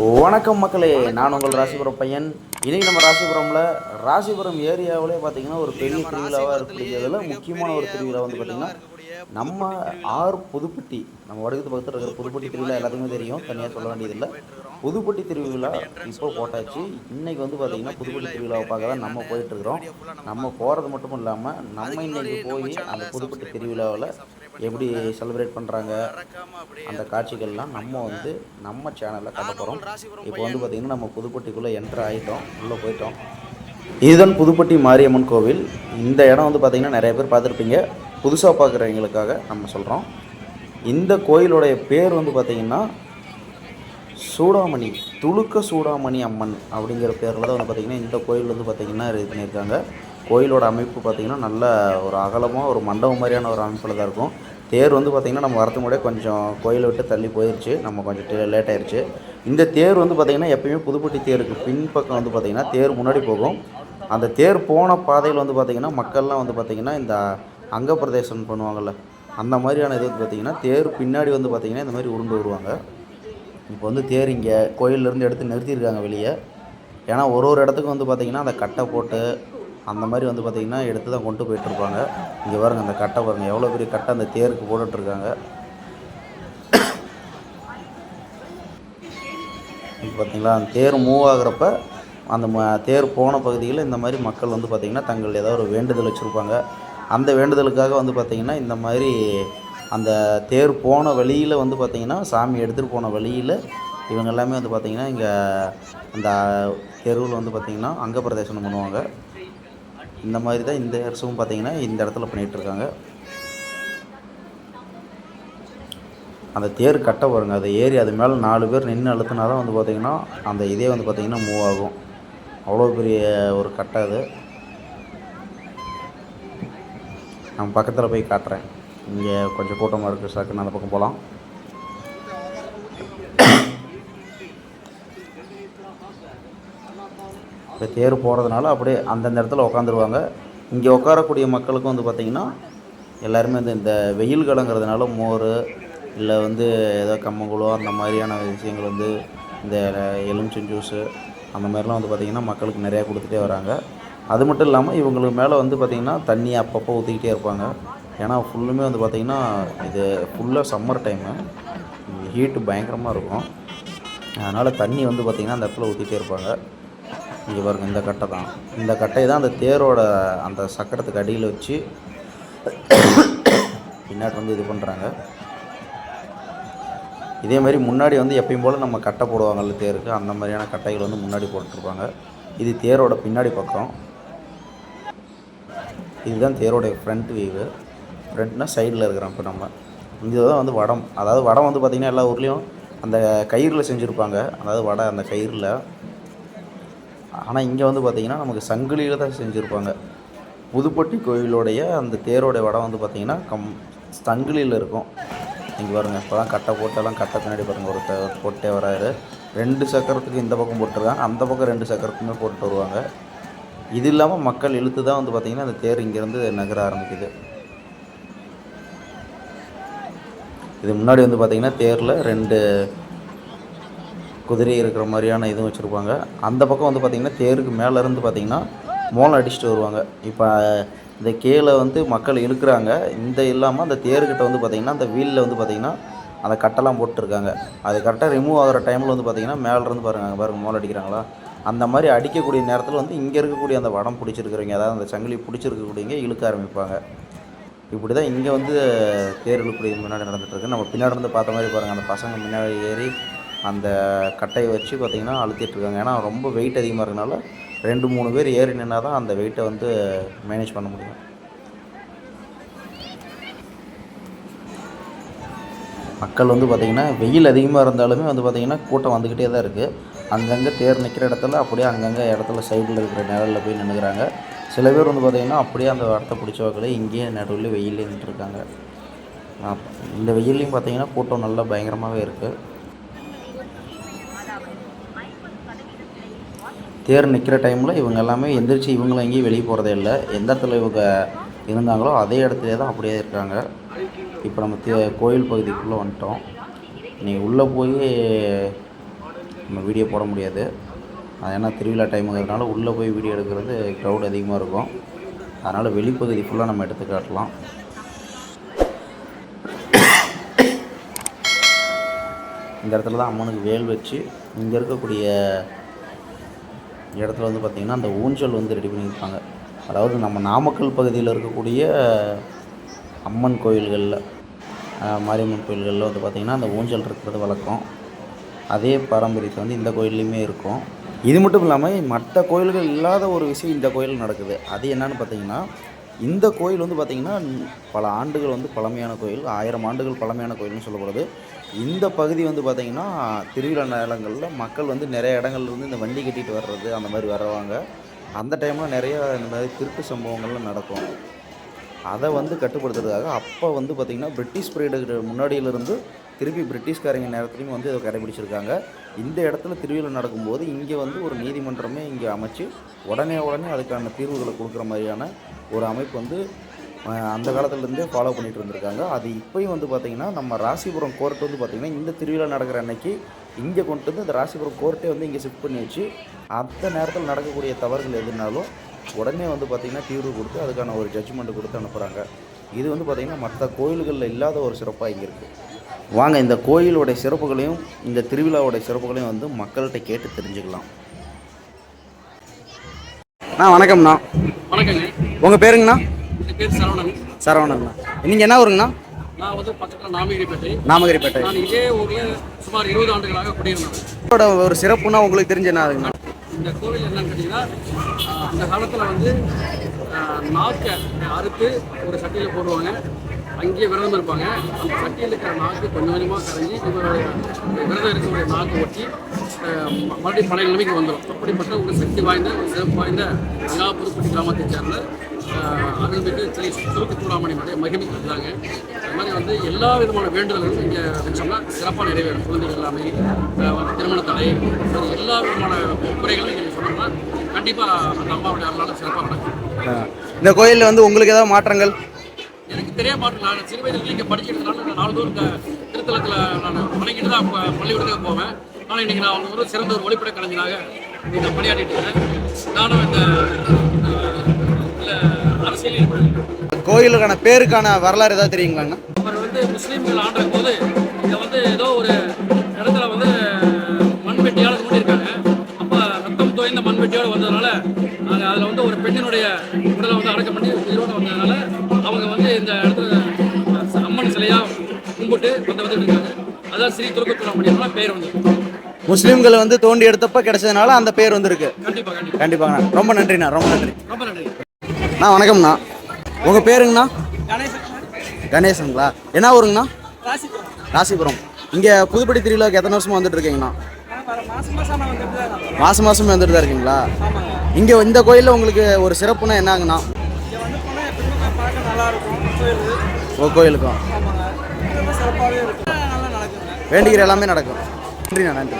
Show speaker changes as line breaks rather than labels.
வணக்கம் மக்களே நான் உங்கள் ராசிபுரம் பையன். இன்னைக்கு நம்ம ராசிபுரமில் ராசிபுரம் ஏரியாவிலே பார்த்தீங்கன்னா ஒரு பெரிய திருவிழாவாக இருக்கக்கூடியதில் முக்கியமான ஒரு திருவிழா வந்து பார்த்திங்கன்னா நம்ம ஆர் புதுப்பட்டி நம்ம வடக்கு பக்கத்தில் இருக்கிற புதுப்பட்டி திருவிழா எல்லாத்துக்குமே தெரியும் தனியாக சொல்ல வேண்டியதில்லை. புதுப்பட்டி திருவிழா இப்போ போட்டாச்சு. இன்னைக்கு வந்து பார்த்திங்கன்னா புதுப்பட்டி திருவிழாவை பார்க்க தான் நம்ம போயிட்டுருக்குறோம் நம்ம போகிறது மட்டும் இல்லாமல் நம்ம இன்னைக்கு போய் அந்த புதுப்பட்டி திருவிழாவில் எப்படி செலிப்ரேட் பண்ணுறாங்க அந்த காட்சிகள்லாம் நம்ம வந்து நம்ம சேனலில் காட்ட போகிறோம் இப்போ வந்து பார்த்திங்கன்னா நம்ம புதுப்பட்டிக்குள்ளே என்ட்ரு ஆகிட்டோம் உள்ளே போயிட்டோம். இதுதான் புதுப்பட்டி மாரியம்மன் கோவில். இந்த இடம் வந்து பார்த்திங்கன்னா நிறைய பேர் பார்த்துருப்பீங்க. புதுசாக பார்க்குறவங்களுக்காக நம்ம சொல்கிறோம் இந்த கோயிலுடைய பேர் வந்து பார்த்திங்கன்னா சூடாமணி துளுக்க சூடாமணி அம்மன் அப்படிங்கிற பேரில் தான் வந்து பார்த்திங்கன்னா இந்த கோயில் வந்து பார்த்திங்கன்னா இது பண்ணியிருக்காங்க. கோயிலோட அமைப்பு பார்த்திங்கன்னா நல்ல ஒரு அகலமாக ஒரு மண்டபம் மாதிரியான ஒரு அமைப்பில் தான் இருக்கும். தேர் வந்து பார்த்திங்கன்னா நம்ம வரத்து முன்னாடியே கொஞ்சம் கோயிலை விட்டு தள்ளி போயிடுச்சு நம்ம கொஞ்சம் லேட் ஆயிடுச்சு இந்த தேர் வந்து பார்த்திங்கன்னா எப்பயுமே புதுப்பட்டி தேருக்கு பின்பக்கம் வந்து பார்த்திங்கன்னா தேர் முன்னாடி போகும். அந்த தேர் போன பாதையில் வந்து பார்த்திங்கன்னா மக்கள்லாம் வந்து பார்த்திங்கன்னா இந்த அங்க பிரதேசம் பண்ணுவாங்கள்ல அந்த மாதிரியான இது வந்து பார்த்திங்கன்னா தேர் பின்னாடி வந்து பார்த்திங்கன்னா இந்த மாதிரி உருண்டு வருவாங்க. இப்போ வந்து தேர் இங்கே கோயிலேருந்து எடுத்து நிறுத்தியிருக்காங்க வெளியே. ஏன்னா ஒரு ஒரு இடத்துக்கும் வந்து பார்த்திங்கன்னா அந்த கட்டை போட்டு அந்த மாதிரி வந்து பார்த்திங்கன்னா எடுத்து தான் கொண்டு போயிட்டுருப்பாங்க இங்கே பாருங்க அந்த கட்டை பாருங்கள் எவ்வளோ பெரிய கட்டை அந்த தேருக்கு போட்டுட்ருக்காங்க இப்போ பார்த்திங்களா அந்த தேர் மூவ் ஆகுறப்ப அந்த ம தேர் போன பகுதியில் இந்த மாதிரி மக்கள் வந்து பார்த்திங்கன்னா தங்கள் ஏதோ ஒரு வேண்டுதல் வச்சுருப்பாங்க. அந்த வேண்டுதலுக்காக வந்து பார்த்திங்கன்னா இந்த மாதிரி அந்த தேர் போன வழியில் வந்து பார்த்திங்கன்னா சாமி எடுத்துகிட்டு போன வழியில் இவங்க எல்லாமே வந்து பார்த்திங்கன்னா இங்கே அந்த தெருவில் வந்து பார்த்திங்கன்னா அங்க பிரதேசனம் பண்ணுவாங்க. இந்த மாதிரி தான் இந்த வருஷமும் பார்த்திங்கன்னா இந்த இடத்துல பண்ணிகிட்ருக்காங்க அந்த தேர் கட்ட வருங்க அதை ஏறி அது மேலே நாலு பேர் நின்று அழுத்தினா தான் வந்து பார்த்திங்கன்னா அந்த இதே வந்து பார்த்திங்கன்னா மூவ் ஆகும். அவ்வளோ பெரிய ஒரு கட்டை அது. நான் பக்கத்தில் போய் காட்டுறேன். இங்கே கொஞ்சம் கூட்டமாக இருக்குது சாக்குன்னு அந்த பக்கம் போகலாம். இப்போ தேர் போகிறதுனால அப்படியே அந்தந்த இடத்துல உட்காந்துருவாங்க இங்கே உட்காரக்கூடிய மக்களுக்கும் வந்து பார்த்திங்கன்னா எல்லாருமே வந்து இந்த வெயில் காலங்கிறதுனால மோர் இல்லை வந்து ஏதோ கம்மங்குளம் அந்த மாதிரியான விஷயங்கள் வந்து இந்த எலுமிச்சம் ஜூஸு அந்த மாதிரிலாம் வந்து பார்த்திங்கன்னா மக்களுக்கு நிறையா கொடுத்துட்டே வராங்க. அது மட்டும் இல்லாமல் இவங்களுக்கு மேலே வந்து பார்த்திங்கன்னா தண்ணி அப்பப்போ ஊற்றிக்கிட்டே இருப்பாங்க. ஏன்னா ஃபுல்லுமே வந்து பார்த்திங்கன்னா இது ஃபுல்லாக சம்மர் டைமு ஹீட்டு பயங்கரமாக இருக்கும். அதனால் தண்ணி வந்து பார்த்திங்கன்னா அந்த இடத்துல ஊற்றிட்டே இருப்பாங்க. இங்கே பாருங்கள் இந்த கட்டை தான். இந்த கட்டையை தான் அந்த தேரோட அந்த சக்கரத்துக்கு அடியில் வச்சு பின்னாடி வந்து இது பண்ணுறாங்க இதே மாதிரி முன்னாடி வந்து எப்பயும் போல் நம்ம கட்டை போடுவாங்கல்ல தேருக்கு அந்த மாதிரியான கட்டைகள் வந்து முன்னாடி போட்டுருப்பாங்க. இது தேரோட பின்னாடி பக்கம். இதுதான் தேரோடைய ஃப்ரண்ட் வியூவு ஃப்ரண்ட்னா சைடில் இருக்கிறோம் இப்போ நம்ம. இதுதான் வந்து வடம். அதாவது வடம் வந்து பார்த்திங்கன்னா எல்லா ஊர்லேயும் அந்த கயிறில் செஞ்சுருப்பாங்க. அதாவது வடை அந்த கயிறில். ஆனால் இங்கே வந்து பார்த்திங்கன்னா நமக்கு சங்கிலியில் தான் செஞ்சுருப்பாங்க. புதுப்பட்டி கோயிலுடைய அந்த தேரோடைய வடம் வந்து பார்த்திங்கன்னா கம் சங்கிலியில் இருக்கும். இங்கே பாருங்கள் இப்போ தான் கட்டை போட்டெல்லாம் கட்டை பின்னாடி பாருங்கள் ஒரு போட்டே வராரு. ரெண்டு சக்கரத்துக்கு இந்த பக்கம் போட்டிருக்காங்க. அந்த பக்கம் ரெண்டு சக்கரத்துக்குமே போட்டு வருவாங்க. இது இல்லாமல் மக்கள் இழுத்து தான் வந்து பார்த்திங்கன்னா அந்த தேர் இங்கேருந்து நகர ஆரம்பிக்குது. இது முன்னாடி வந்து பார்த்திங்கன்னா தேரில் ரெண்டு குதிரை இருக்கிற மாதிரியான இதுவும் வச்சுருப்பாங்க. அந்த பக்கம் வந்து பார்த்திங்கன்னா தேருக்கு மேலேருந்து பார்த்தீங்கன்னா பார்த்திங்கன்னா மோளம் அடிச்சுட்டு வருவாங்க. இப்போ இந்த கீழே வந்து மக்கள் இழுக்கிறாங்க. இந்த இல்லாமல் அந்த தேர்கிட்ட வந்து பார்த்திங்கன்னா அந்த வீலில் வந்து பார்த்திங்கன்னா அந்த கட்டெல்லாம் போட்டுருக்காங்க. அது கரெக்டாக ரிமூவ் ஆகிற டைமில் வந்து பார்த்திங்கன்னா மேலேருந்து பாருங்க பாருங்க மோளம் அடிக்கிறாங்களா? அந்த மாதிரி அடிக்கக்கூடிய நேரத்தில் வந்து இங்கே இருக்கக்கூடிய அந்த வடம் பிடிச்சிருக்கிறவங்க அதாவது அந்த சங்கிலி பிடிச்சிருக்கக்கூடியவங்க இழுக்க ஆரம்பிப்பாங்க. இப்படி தான் இங்கே வந்து தேர் இழுப்படி முன்னாடி நடந்துகிட்ருக்கு நம்ம பின்னாடி இருந்து பார்த்த மாதிரி பாருங்கள் அந்த பசங்க முன்னாடி ஏறி அந்த கட்டையை வச்சு பார்த்திங்கன்னா அழுத்திட்டுருக்காங்க ஏன்னா ரொம்ப வெயிட் அதிகமாக இருக்கனால ரெண்டு மூணு பேர் ஏறி நின்னா தான் அந்த வெயிட்டை வந்து மேனேஜ் பண்ண முடியும். மக்கள் வந்து பார்த்திங்கன்னா வெயில் அதிகமாக இருந்தாலுமே வந்து பார்த்திங்கன்னா கூட்டம் வந்துக்கிட்டே தான் இருக்குது அங்கங்கே தேர் நிற்கிற இடத்துல அப்படியே அங்கங்கே இடத்துல சைடில் இருக்கிற நிழலில் போய் நின்றுக்கிறாங்க சில பேர் வந்து பார்த்திங்கன்னா அப்படியே அந்த இடத்த பிடிச்ச இங்கேயே நடுவில் வெயிலே நின்றுருக்காங்க. இந்த வெயிலையும் பார்த்திங்கன்னா கூட்டம் நல்லா பயங்கரமாகவே இருக்குது தேர் நிற்கிற டைமில் இவங்க எல்லாமே எந்திரிச்சு இவங்களும் எங்கேயும் வெளியே போகிறதே இல்லை. எந்த இடத்துல இவங்க இருந்தாங்களோ அதே இடத்துல தான் அப்படியே இருக்காங்க. இப்போ நம்ம தே கோயில் பகுதிக்குள்ளே வந்துட்டோம். நீங்கள் உள்ளே போய் நம்ம வீடியோ போட முடியாது. அது ஏன்னா திருவிழா டைமுங்கிறதுனால உள்ளே போய் வீடியோ எடுக்கிறது க்ரௌட் அதிகமாக இருக்கும். அதனால் வெளிப்பகுதி ஃபுல்லாக நம்ம எடுத்து காட்டலாம். இந்த இடத்துல தான் அம்மனுக்கு வேல் வச்சு இங்கே இருக்கக்கூடிய இடத்துல வந்து பார்த்திங்கன்னா அந்த ஊஞ்சல் வந்து ரெடி பண்ணியிருப்பாங்க. அதாவது நம்ம நாமக்கல் பகுதியில் இருக்கக்கூடிய அம்மன் கோயில்களில் மாரியம்மன் கோயில்களில் வந்து பார்த்திங்கன்னா அந்த ஊஞ்சல் இருக்கிறது வழக்கம். அதே பாரம்பரியத்தை வந்து இந்த கோயில்லையுமே இருக்கும். இது மட்டும் இல்லாமல் மற்ற கோயில்கள் இல்லாத ஒரு விஷயம் இந்த கோயில் நடக்குது. அது என்னன்னு பார்த்தீங்கன்னா இந்த கோயில் வந்து பார்த்திங்கன்னா பல ஆண்டுகள் வந்து பழமையான கோயில் ஆயிரம் ஆண்டுகள் பழமையான கோயில்னு சொல்லப்படுது. இந்த பகுதி வந்து பார்த்திங்கன்னா திருவிழா நேரங்களில் மக்கள் வந்து நிறைய இடங்கள்ல இருந்து இந்த வண்டி கட்டிட்டு வர்றது அந்த மாதிரி வருவாங்க அந்த டைமில் நிறைய இந்த மாதிரி திருட்டு சம்பவங்கள்லாம் நடக்கும். அதை வந்து கட்டுப்படுத்துறதுக்காக அப்போ வந்து பார்த்திங்கன்னா பிரிட்டிஷ் பீரியடுக்கு முன்னாடியிலிருந்து திருப்பி பிரிட்டிஷ்காரங்க நேரத்துலையும் வந்து இதை கடைபிடிச்சிருக்காங்க. இந்த இடத்துல திருவிழா நடக்கும்போது இங்கே வந்து ஒரு நீதிமன்றமே இங்கே அமைச்சு உடனே உடனே அதுக்கான தீர்வுகளை கொடுக்குற மாதிரியான ஒரு அமைப்பு வந்து அந்த காலத்துலேருந்தே ஃபாலோ பண்ணிட்டு இருந்திருக்காங்க. அது இப்போயும் வந்து பார்த்திங்கன்னா நம்ம ராசிபுரம் கோர்ட் வந்து பார்த்திங்கன்னா இந்த திருவிழா நடக்கிற அன்னைக்கு இங்கே கொண்டு வந்து அந்த ராசிபுரம் கோர்ட்டே வந்து இங்கே ஷிஃப்ட் பண்ணி வச்சு அந்த நேரத்தில் நடக்கக்கூடிய தவறுகள் எதுனாலும் உடனே வந்து பார்த்திங்கன்னா தீர்வு கொடுத்து அதுக்கான ஒரு ஜட்ஜ்மெண்ட் கொடுத்து அனுப்புகிறாங்க இது வந்து பார்த்திங்கன்னா மற்ற கோயில்களில் இல்லாத ஒரு சிறப்பாக இங்கே இருக்குது வாங்க இந்த கோயிலோடைய சிறப்புகளையும் இந்த திருவிழாவோடைய சிறப்புகளையும் வந்து மக்கள்கிட்ட கேட்டு தெரிஞ்சுக்கலாம். அண்ணா வணக்கம்ண்ணா.
வணக்கங்க.
உங்கள் பேருங்கண்ணா?
என் பேர் சரவணன்.
சரவணண்ணா நீங்கள் என்ன ஊருங்கண்ணா?
நான் வந்து பக்கத்தில் நாமகிரிப்பேட்டை.
நாமகிரிப்பேட்டை.
நான் இதே ஊரில் சுமார் இருபது ஆண்டுகளாக குடியிருந்தேன்.
இதோட ஒரு சிறப்புனா உங்களுக்கு தெரிஞ்ச என்ன
இந்த கோவில் என்னன்னு கேட்டிங்கன்னா அந்த காலத்தில் வந்து நாக்கை அறுத்து ஒரு சட்டியில் போடுவாங்க. அங்கேயே விரதம் இருப்பாங்க. அந்த சட்டியில் இருக்கிற நாக்கு கொஞ்சம் கொஞ்சமாக கரைஞ்சி இவருடைய விரதம் இருக்கக்கூடிய நாக்கு ஒட்டி மறுபடியும் பழைய நிலைமைக்கு வந்துடும் அப்படிப்பட்ட ஒரு சக்தி வாய்ந்த ஒரு சிறப்பு வாய்ந்த அங்கா புதுப்பட்டி கிராமத்தை சேர்ந்த அருள்மிகு ஸ்ரீ சுருக்கு சூடாமணியுடைய மகிமை இருந்தாங்க அது மாதிரி வந்து எல்லா விதமான வேண்டுதல்களும் இங்கே வச்சோம்னா சிறப்பாக நிறைவேறும். குழந்தைகள் எல்லாமே திருமண தடை எல்லா விதமான குறைகளும் இங்கே சொன்னோம்னா கண்டிப்பாக அந்த அம்மாவுடைய அருளால் சிறப்பாக நடக்கும்.
இந்த கோயிலில் வந்து உங்களுக்கு ஏதாவது மாற்றங்கள்?
எனக்கு தெரிய மாட்டேன் நான் சிறு வயதில் இங்கே படிக்கிறதுனால நான் இந்த திருத்தலத்தில் நான் வணங்கிட்டு தான் பள்ளிக்கூடத்துக்கு போவேன். ஆனால் இன்னைக்கு நான் ஒரு சிறந்த ஒரு ஒளிப்பட கலைஞராக இங்கே பணியாற்றிட்டு இருக்கேன். நானும் இந்த அரசியலில்.
கோயிலுக்கான பேருக்கான வரலாறு ஏதாவது தெரியுங்களாண்ணா
அவர் வந்து முஸ்லீம்கள் ஆண்ட போது ஸ்ரீ பேர் வந்து.
முஸ்லீம்கள் வந்து தோண்டி எடுத்தப்ப கிடைச்சதுனால அந்த பேர் வந்திருக்கு.
கண்டிப்பாக
கண்டிப்பாங்கண்ணா ரொம்ப நன்றிண்ணா ரொம்ப நன்றி.
ரொம்ப நன்றி.
அண்ணா வணக்கம்ண்ணா. உங்கள் பேருங்கண்ணா? கணேசனுங்களா? என்ன ஊருங்கண்ணா? ராசிபுரம். இங்கே புதுப்படி திருவிழாவுக்கு எத்தனை வருஷமா வந்துட்டு இருக்கீங்கண்ணா? மாதம் மாதம் வந்துட்டு தான் இருக்கீங்களா? இங்கே இந்த கோயிலில் உங்களுக்கு ஒரு சிறப்புனா என்னங்கண்ணா? கோயிலுக்கும். வேண்டுகிற எல்லாமே நடக்கும். நன்றிண்ணா நன்றி.